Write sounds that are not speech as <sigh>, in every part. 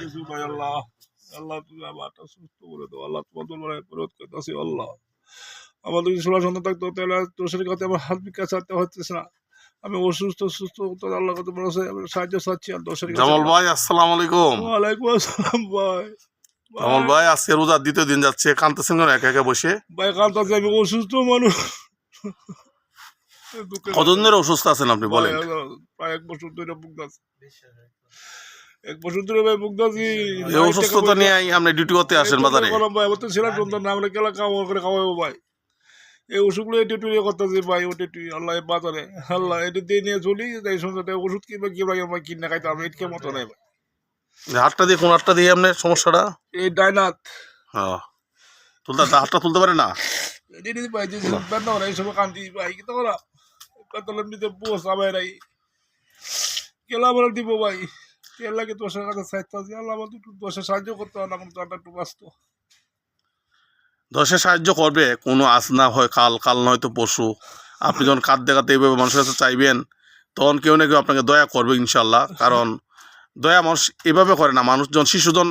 কিছু নাই আল্লাহ। আল্লাহ তুমি আমারটা সুস্থ করে দাও। আল্লাহ তোমার দরবারে ফেরত করতেছি আল্লাহ। আমাদের যদি ষোলো সন্তান থাকতো তাহলে তোষের কাছে আমার হাত বিকা চাইতে হচ্ছে না। আমি অসুস্থ সুস্থ তো আল্লাহ বড় সাহায্য চাচ্ছি আর জামাল ভাই আসসালামু আলাইকুম। ওয়ালাইকুম আসসালাম ভাই। জামাল ভাই আজকে রোজার দ্বিতীয় দিন যাচ্ছে কান্তাছেন কেন একা একা বসে? ভাই কান্তাছে আমি অসুস্থ মানুষ। কতদিন ধরে অসুস্থ আছেন আপনি বলেন। প্রায় এক বছর ধরে এক অসুস্থতা নিয়ে ডিউটি করতে আসেন বাজারে। ভাই তো সন্তান না আমরা কেলা কাম করে খাওয়াবো ভাই। এই ওষুধগুলো ডিউটি নিয়ে করতেছি ভাই ও আল্লাহ বাজারে। আল্লাহ এটা দিয়ে নিয়ে চলি সন্তান ওষুধ কি ভাই আমার কিনে খাইতে আমি এটকে মতো নাই ভাই। হাতটা দিয়ে কোন হাতটা দিয়ে আপনার সমস্যাটা? এই ডাইনাথ হ্যাঁ। তুলতে হাতটা তুলতে পারে না? এটা দিদি ভাই যে বেতন ওরা এইসব কান্দি ভাই কি তো ওরা বেতন এমনিতে বস আমার কেলা বলে দিব ভাই? কেলাকে দশের কাছে সাহায্য আছে আল্লাহ একটু দশের সাহায্য করতে হবে না, আমার তো একটু ব্যস্ত। দশে সাহায্য করবে, কোনো আজ না হয়, কাল কাল নয়তো পশু আপনি যখন কাঁদ দেখাতে এইভাবে মানুষের কাছে চাইবেন, তখন কেউ না কেউ আপনাকে দয়া করবে ইনশাল্লাহ কারণ দয়া মানুষ এভাবে করে না। মানুষ যখন শিশুজন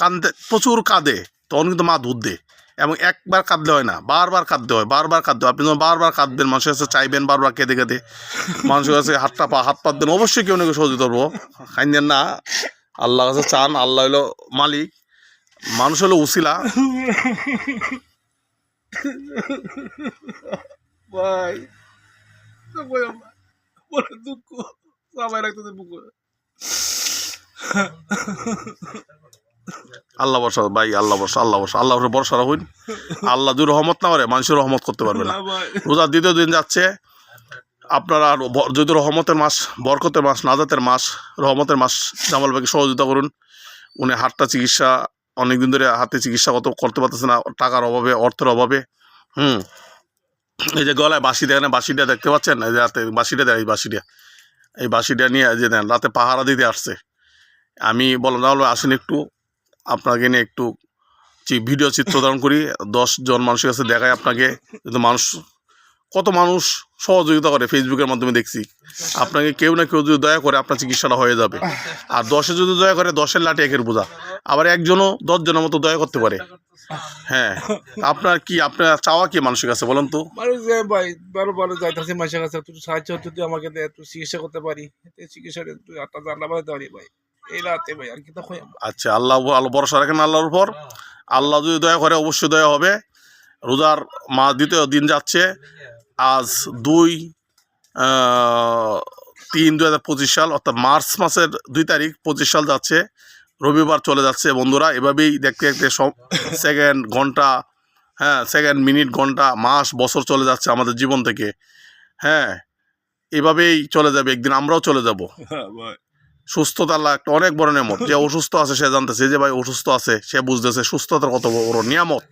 কান্দে প্রচুর কাঁদে, তখন কিন্তু মা দুধ দেয়। এবং একবার কাঁদলে হয় না, বারবার কাঁদতে হয়, বারবার কাঁদতে হয়। আপনি যখন বারবার কাঁদবেন, মানুষের কাছে চাইবেন, বারবার কেঁদে কেঁদে, মানুষের কাছে হাতটা পা, হাত পাত দেন, অবশ্যই কেউ না কেউ সহযোগিতা করব। খাইন না আল্লাহ কাছে চান, আল্লাহ হলো মালিক, মানুষ হলো উসিলা। দুঃখ রাখতে আল্লাহ বর্ষা ভাই আল্লাহ বর্ষা আল্লাহ বর্ষা আল্লাহ বর্ষা বর্ষা রাখুন। আল্লাহ যদি রহমত না করে মানুষের রহমত করতে পারবে না। না রোজার দ্বিতীয় দিন যাচ্ছে আপনারা আর যদি রহমতের মাস বরকতের মাস নাজাতের মাস রহমতের মাস জামাল ভাইকে সহযোগিতা করুন। উনি হাতটা চিকিৎসা অনেক দিন ধরে হাতে চিকিৎসা কত করতে পারতেছে না টাকার অভাবে অর্থের অভাবে। হুম। এই যে গলায় বাঁশি দেয় না বাঁশিটা দেখতে পাচ্ছেন? এই যে হাতে বাঁশিটা দেয় এই বাঁশিটা। এই বাঁশিটা নিয়ে যে দেন রাতে পাহারা দিতে আসছে। আমি বললাম তাহলে আসেন একটু। আপনাকে নিয়ে একটু ভিডিও চিত্র ধারণ করি। দশ জন মানুষের কাছে দেখায় আপনাকে কিন্তু মানুষ কত মানুষ সহযোগিতা করে ফেসবুকের মাধ্যমে দেখছি। আপনাকে কেউ না কেউ যদি দয়া করে আপনার চিকিৎসাটা হয়ে যাবে। আর দশে যদি দয়া করে, দশের লাঠি একের বোঝা। আবার একজনও দশজনের মতো দয়া করতে পারে। হ্যাঁ। আপনার কি আপনার চাওয়া কি মানুষের কাছে বলেন তো? ভাই মাসের কাছে। একটু সাহায্য যদি আমাকে একটু চিকিৎসা করতে পারি। এতে চিকিৎসাটা একটু ভাই। হয় আচ্ছা আল্লাহ আল্লাহ ভরসা রাখেন আল্লাহর উপর। আল্লাহ যদি দয়া করে অবশ্যই দয়া হবে। রোজার মা দ্বিতীয় দিন যাচ্ছে। আজ দুই তিন দু হাজার পঁচিশ সাল অর্থাৎ মার্চ মাসের দুই তারিখ পঁচিশ সাল যাচ্ছে। রবিবার চলে যাচ্ছে বন্ধুরা। এভাবেই দেখতে দেখতে সব <laughs> সেকেন্ড ঘণ্টা হ্যাঁ সেকেন্ড মিনিট ঘণ্টা মাস বছর চলে যাচ্ছে আমাদের জীবন থেকে। হ্যাঁ এভাবেই চলে যাবে। একদিন আমরাও চলে যাব। ভাই সুস্থতা আল্লাহ একটা অনেক বড় নিয়ামত। যে অসুস্থ আছে সে জানতেছে যে ভাই অসুস্থ আছে, সে বুঝতেছে সুস্থতার কত বড় নিয়ামত।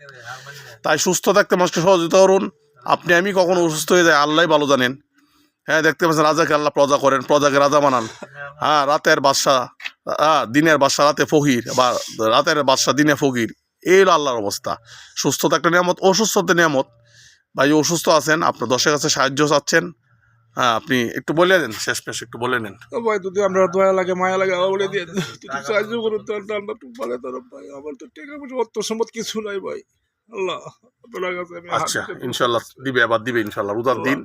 তাই সুস্থ থাকতে মানুষকে সহযোগিতা করুন। আপনি, আমি কখনো অসুস্থ হয়ে যায় আল্লাহ ভালো জানেন। হ্যাঁ দেখতে পাচ্ছেন, রাজাকে আল্লাহ প্রজা করেন, প্রজাকে রাজা বানান। হ্যাঁ রাতের বাদশা হ্যাঁ দিনের বাদশা রাতে ফকির, বা রাতের বাদশা দিনে ফকির। এই হলো আল্লাহর অবস্থা। সুস্থতা একটা নিয়ামত, অসুস্থতা নিয়ামত। ভাই, অসুস্থ আছেন, আপনার দশের কাছে সাহায্য চাচ্ছেন। হ্যাঁ আপনি একটু বলে দেন শেষ পেশ একটু বলে নেন। ভাই যদি আমরা দয়া লাগে মায়া লাগে আমার বলে দিয়ে যদি সাহায্য করুন তাহলে আমরা একটু বলে ধরো ভাই। আমার তো টাকা পয়সা অর্থ সম্পদ কিছু নাই ভাই। আল্লাহ আপনার কাছে আচ্ছা ইনশাল্লাহ দিবে আবার দিবে ইনশাল্লাহ। রোজার দিন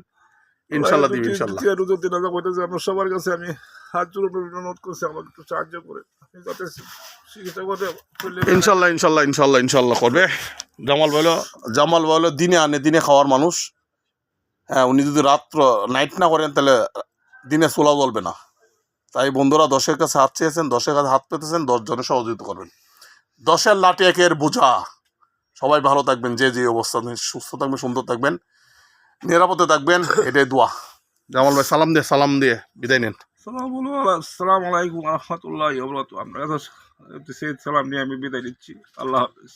ইনশাল্লাহ দিবে ইনশাল্লাহ। রোজার দিন আজা কইতেছে আপনার সবার কাছে আমি হাত জোড়ো করে অনুরোধ করছি আমাকে একটু সাহায্য করে। যাতে ইনশাল্লাহ ইনশাল্লাহ ইনশাল্লাহ ইনশাল্লাহ করবে। জামাল বলো জামাল বলো দিনে আনে দিনে খাওয়ার মানুষ। হ্যাঁ উনি যদি রাত্র নাইট না করেন, তাহলে দিনে চোলা বলবে না। তাই বন্ধুরা, দশের কাছে হাত চেয়েছেন, দশের কাছে হাত পেতেছেন, দশ জনের সহযোগিতা করবেন। দশের লাঠি একের বোঝা। সবাই ভালো থাকবেন, যে যে অবস্থা সুস্থ থাকবেন, সুন্দর থাকবেন, নিরাপদে থাকবেন, এটাই দোয়া। জামাল ভাই, সালাম দিয়ে সালাম দিয়ে, বিদায় নেন। সালাম আলাইকুম কাছে সালাম নিয়ে আমি বিদায় নিচ্ছি। আল্লাহ হাফিজ।